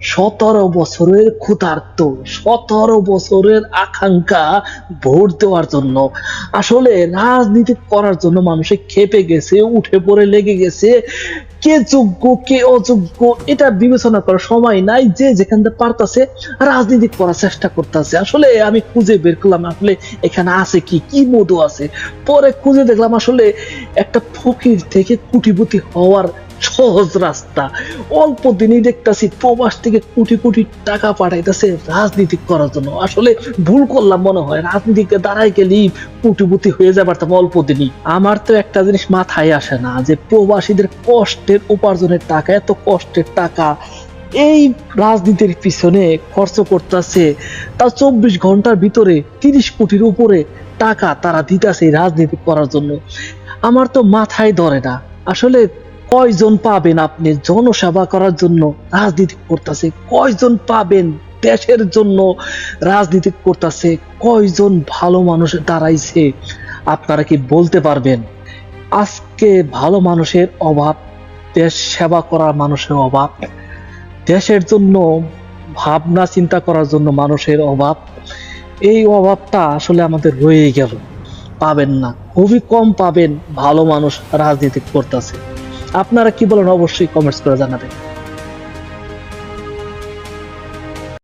সতেরো বছরের ক্ষুধার্ত, সতেরো বছরের আকাঙ্ক্ষা ভোট দেওয়ার জন্য। আসলে রাজনীতি করার জন্য মানুষে খেপে গেছে, উঠে পড়ে লেগে গেছে। কে যোগ্য, কে অযোগ্য, এটা বিবেচনা করার সময় নাই, যে যেখান থেকে পারতাছে রাজনীতি করার চেষ্টা করতেছে। আসলে আমি খুঁজে বের করলাম, আসলে এখানে আছে কি কি মধু আছে। পরে খুঁজে দেখলাম, আসলে একটা ফকির থেকে কুটিপতি হওয়ার সহজ রাস্তা। অল্প দিনই দেখতাছি প্রবাস থেকে কোটি কোটি টাকা পাঠাইতেছে রাজনীতি করার জন্য। আসলে ভুল করলাম মনে হয়। রাজনীতিতে দাঁড়াই গেলেই কোটিপতি হয়ে যাবার পারতাম অল্প দিনই। আমার তো একটা জিনিস মাথায় আসে না যে প্রবাসীদের কষ্টের উপার্জনের টাকা, এত কষ্টের টাকা, এই রাজনীতির পিছনে খরচ করতেছে তা চব্বিশ ঘণ্টার ভিতরে তিরিশ কোটির উপরে টাকা তারা দিতেছে রাজনীতি করার জন্য। আমার তো মাথায় ধরে না। আসলে কয়জন পাবেন আপনি? জনসেবা করার জন্য রাজনীতি করতেছে। কয়জন পাবেন? দেশের জন্য রাজনীতি করতেছে। কয়জন ভালো মানুষ দাঁড়াইছে? আপনারা কি বলতে পারবেন? আজকে ভালো মানুষের অভাব, দেশ সেবা করার মানুষের অভাব, দেশের জন্য ভাবনা চিন্তা করার জন্য মানুষের অভাব, এই অভাবটা আসলে আমাদের রয়ে গেল। পাবেন না। খুবই কম পাবেন ভালো মানুষ রাজনীতি করতেছে। আপনারা কি বলেন অবশ্যই কমেন্টস করে জানাবেন।